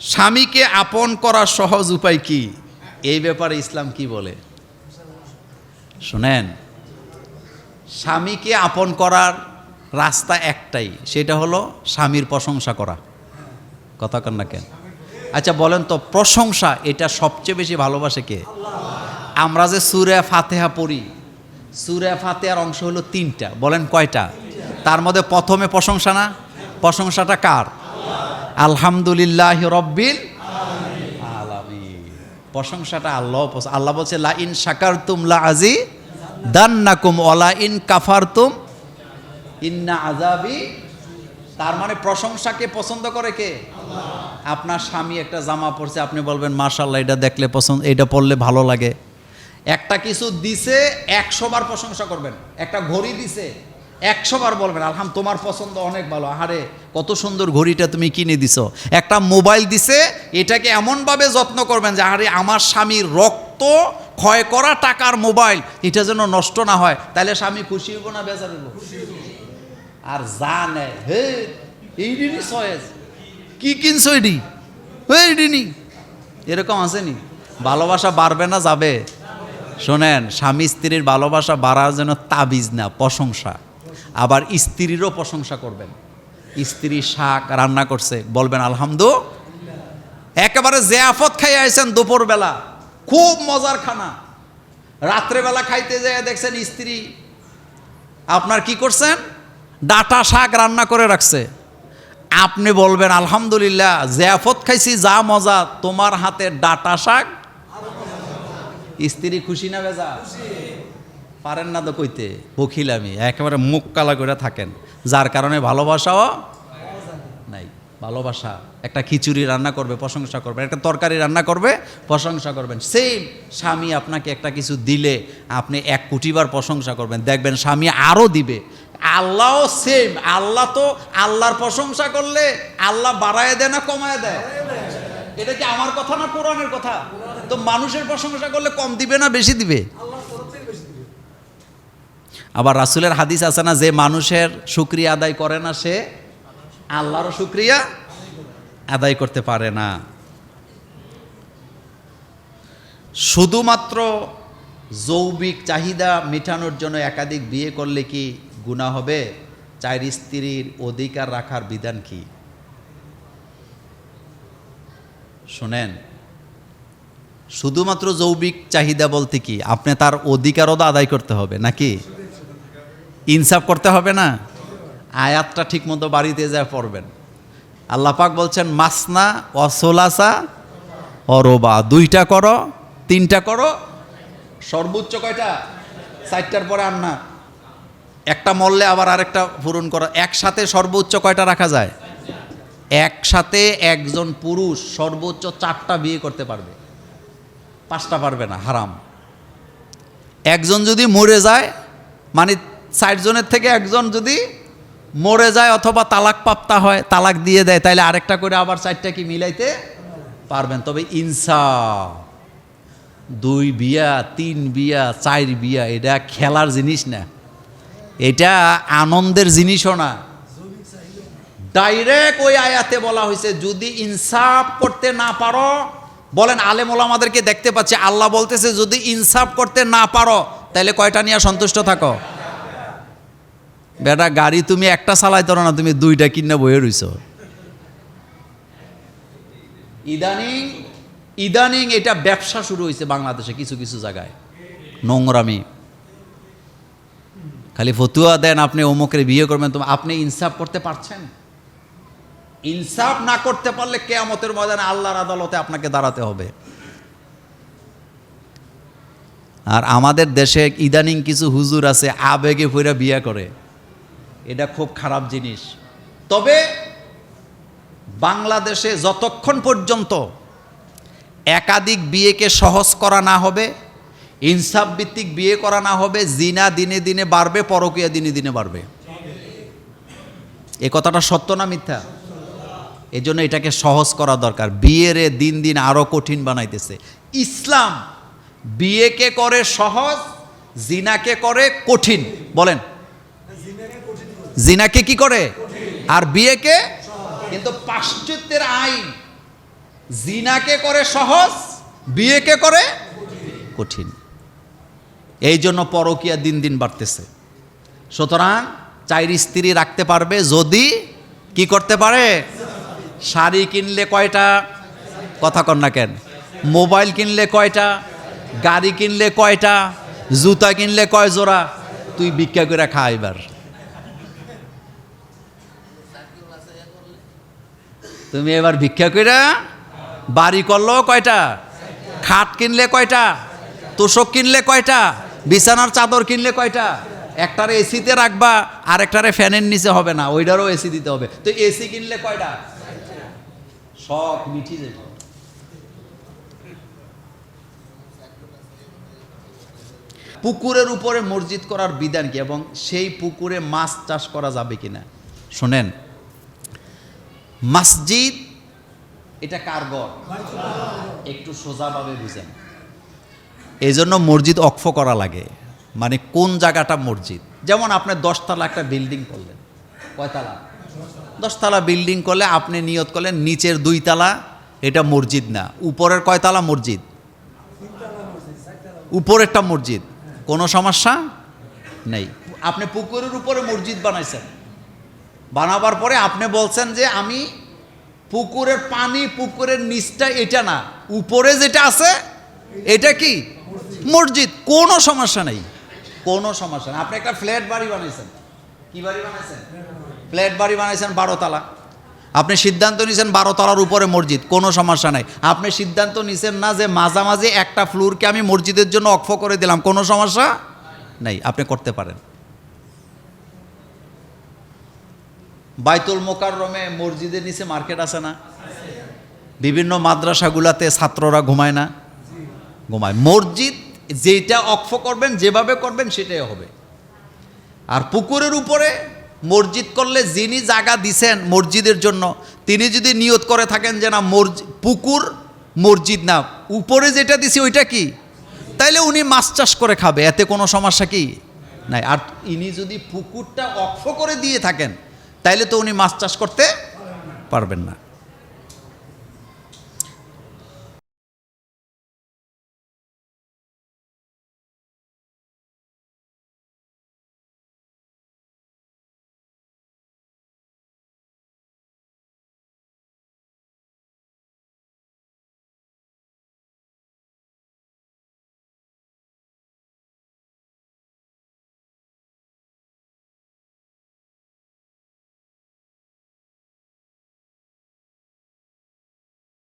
স্বামীকে আপন করার সহজ উপায় কি? এই ব্যাপারে ইসলাম কি বলে? শুনেন, স্বামীকে আপন করার রাস্তা একটাই, সেটা হলো স্বামীর প্রশংসা করা। কথা কন না কেন? আচ্ছা বলেন তো, প্রশংসা, এটা সবচেয়ে বেশি ভালোবাসে কে? আমরা যে সুরে ফাতেহা পড়ি, সুরে ফাতেহার অংশ হলো তিনটা, বলেন কয়টা? তার মধ্যে প্রথমে প্রশংসা না? প্রশংসাটা কার? আলহামদুলিল্লাহ রব্বিল প্রশংসাটা আল্লাহ আল্লাহ বলছে লা ইন শাকারতুম লা আজি দান দান্নাকুম ওলা ইন কাফারতুম ইন্না আজাবি তার মানে প্রশংসাকে পছন্দ করে কে? আপনার স্বামী একটা জামা পরছে আপনি বলবেন মাশাল্লাহ এটা দেখলে পছন্দ এটা পরলে ভালো লাগে। একটা কিছু দিছে একশো বার প্রশংসা করবেন। একটা ঘড়ি দিছে একশো বার বলবেন, আলহাম, তোমার পছন্দ অনেক ভালো। আহারে, কত সুন্দর ঘড়িটা তুমি কিনে দিছো। একটা মোবাইল দিছে, এটাকে এমনভাবে যত্ন করবেন যে, আহারে, আমার স্বামীর রক্ত ক্ষয় করা টাকার মোবাইল, এটা যেন নষ্ট না হয় তাহলে স্বামী খুশি হইব না বেজার হইব? আর যা নেয়, হে এই দিনই সয়েজ, কি কিনছো এডি? এই দিনই এরকম আসেনি ভালোবাসা বাড়বে না যাবে? শোনেন, স্বামী স্ত্রীর ভালোবাসা বাড়ার জন্য তাবিজ না, প্রশংসা। আবার স্ত্রীরও প্রশংসা করবেন। স্ত্রী শাক রান্না করছে, বলবেন আলহামদু একেবারে জেয়াফত খাই আইছেন দুপুরবেলা। খুব মজার খানা। রাত্রেবেলা খাইতে যেয়ে দেখছেন স্ত্রী আপনার কি করছেন? ডাটা শাক রান্না করে রাখছে। আপনি বলবেন, আলহামদুলিল্লাহ, জেয়াফত খাইছি, যা মজা, তোমার হাতে ডাটা শাক? স্ত্রী খুশি না বেজা পারেন না তো কইতে? বকিল আমি, একেবারে মুখ কালা করে থাকেন। যার কারণে ভালোবাসাও নাই। ভালোবাসা, একটা খিচুড়ি রান্না করবে, প্রশংসা করবেন একটা তরকারি রান্না করবে, প্রশংসা করবেন। সেম স্বামী আপনাকে একটা কিছু দিলে আপনি এক কোটিবার প্রশংসা করবেন। দেখবেন স্বামী আরও দিবে। আল্লাহও সেম আল্লাহ তো আল্লাহর প্রশংসা করলে আল্লাহ বাড়ায় দেয় না কমায় দেয়? এটা কি আমার কথা না কোরআনের কথা? তো মানুষের প্রশংসা করলে কম দিবে না বেশি দিবে? আবার রাসুলের হাদিস আছে না, যে মানুষের শুক্রিয়া আদায় করে না সে আল্লাহরও শুক্রিয়া আদায় করতে পারে না। শুধুমাত্র যৌবিক চাহিদা মেটানোর জন্য একাধিক বিয়ে করলে কি গুণা হবে? চার স্ত্রীর অধিকার রাখার বিধান কি? শোনেন, শুধুমাত্র যৌবিক চাহিদা বলতে কি? আপনি তার অধিকারও তো আদায় করতে হবে, নাকি? ইনসাফ করতে হবে না। আয়াতটা ঠিকমতো বাড়িতে যা পড়বেন। আল্লাহ পাক বলছেন, মাসনা অসোলাসা অরোবা দুইটা করো, তিনটা করো। সর্বোচ্চ কয়টা? চারটার পরে আর না। একটা মরলে আবার আরেকটা পূরণ করো। একসাথে সর্বোচ্চ কয়টা রাখা যায়? একসাথে একজন পুরুষ সর্বোচ্চ চারটা বিয়ে করতে পারবে। পাঁচটা পারবে না, হারাম। একজন যদি মরে যায় মানে ষাটজনের থেকে একজন যদি মরে যায় অথবা তালাক পাপ্তা হয়, তালাক দিয়ে দেয় তাহলে আরেকটা করে আবার চারটা কি মিলাইতে পারবেন? তবে ইনসাফ দুই বিয়া, তিন বিয়া, চার বিয়া, এটা খেলার জিনিস না। এটা আনন্দের জিনিসও না। ডাইরেক্ট ওই আয়াতে বলা হয়েছে, যদি ইনসাফ করতে না পারো, বলেন আলেম আমাদেরকে দেখতে পাচ্ছে, আল্লাহ বলতেছে, যদি ইনসাফ করতে না পারো তাহলে কয়টা নিয়ে সন্তুষ্ট থাকো? বেটা, গাড়ি তুমি একটা চালাইতো না, তুমি দুইটা কিনে বয়ে রইছ। ইদানিং ইদানিং এটা ব্যবসা শুরু হয়েছে বাংলাদেশে কিছু কিছু জায়গায়। নোংরামি। খালি ফতুয়া দেন আপনি, অমুকের বিয়ে করবেন, তো আপনি ইনসাফ করতে পারছেন? ইনসাফ না করতে পারলে কেয়ামতের ময়দানে আল্লাহর আদালতে আপনাকে দাঁড়াতে হবে। আর আমাদের দেশে ইদানিং কিছু হুজুর আছে, আবেগে ফুরা বিয়া করে। এটা খুব খারাপ জিনিস। তবে বাংলাদেশে যতক্ষণ পর্যন্ত একাধিক বিয়েকে সহজ করা না হবে, ইনসাফ ভিত্তিক বিয়ে করা না হবে, জিনা দিনে দিনে বাড়বে, পরকীয়া দিনে দিনে বাড়বে। এ কথাটা সত্য না মিথ্যা? এই জন্য এটাকে সহজ করা দরকার। বিয়েরে দিন দিন আরও কঠিন বানাইতেছে। ইসলাম বিয়েকে করে সহজ, জিনাকে করে কঠিন। বলেন জিনাকে কি করে? আর বিয়েকে? কিন্তু পাশ্চাত্যের আইন। জিনাকে করে সহজ, বিয়েকে করে কঠিন। এই জন্য পরকিয়া দিন দিন বাড়তেছে। সুতরাং চাইর স্ত্রী রাখতে পারবে যদি কি করতে পারে? শাড়ি কিনলে কয়টা? কথা কন না কেন। মোবাইল কিনলে কয়টা? গাড়ি কিনলে কয়টা? জুতা কিনলে কয় জোড়া? তুই ভিক্ষা করে খা এবার। তুমি এবার ভিক্ষা করে বাড়ি করল কয়টা? খাট কিনলে কয়টা? তোষক কিনলে কয়টা? বিছানার চাদর কিনলে কয়টা? একটারে এসিতে রাখবা আর একটারে ফ্যানের নিচে হবে না, ওইটারও এসি দিতে হবে। তো এসি কিনলে কয়টা? শখ মিঠি যাবে। পুকুরের উপরে মসজিদ করার বিধান কি? এবং সেই পুকুরে মাছ চাষ করা যাবে কিনা? শোনেন মসজিদ, এটা কার ঘর? একটু সোজাভাবে বুঝেন। এই জন্য মসজিদ অক্ষ করা লাগে। মানে কোন জায়গাটা মসজিদ? যেমন আপনি দশতলা একটা বিল্ডিং করলেন। কয়তলা? দশতলা বিল্ডিং করলে আপনি নিয়ত করলেন নিচের দুই তালা এটা মসজিদ না। উপরের কয়তলা মসজিদ? উপরেরটা মসজিদ। কোনো সমস্যা? নেই। আপনি পুকুরের উপরে মসজিদ বানাইছেন। বানাবার পরে আপনি বলছেন যে আমি পুকুরের পানি, পুকুরের নিচটা এটা না। উপরে যেটা আছে, এটা কি? মসজিদ। কোনো সমস্যা নেই। কোনো সমস্যা নেই। আপনি একটা ফ্ল্যাট বাড়ি বানাইছেন কি বাড়ি বানাইছেন ফ্ল্যাট বাড়ি বানাইছেন বারোতলা। আপনি সিদ্ধান্ত নিয়েছেন বারো তলার উপরে মসজিদ। কোনো সমস্যা নাই। আপনি সিদ্ধান্ত নিছেন না যে মাঝামাঝি একটা ফ্লোরকে আমি মসজিদের জন্য অক্ষ করে দিলাম। কোনো সমস্যা নেই। আপনি করতে পারেন। বাইতুল মোকাররমে মসজিদের নিচে মার্কেট আছে না? বিভিন্ন মাদ্রাসাগুলাতে ছাত্ররা ঘুমায় না? ঘুমায়। মসজিদ যেটা অক্ষ করবেন, যেভাবে করবেন সেটাই হবে। আর পুকুরের উপরে মসজিদ করলে যিনি জায়গা দিছেন মসজিদের জন্য, তিনি যদি নিয়ত করে থাকেন যে না পুকুর, মসজিদ না, উপরে যেটা দিছি ওইটা কি? তাইলে উনি মাছ চাষ করে খাবে, এতে কোনো সমস্যা কি? নাই। আর ইনি যদি পুকুরটা অক্ষ করে দিয়ে থাকেন তাইলে তো উনি মাছ চাষ করতে পারবেন না।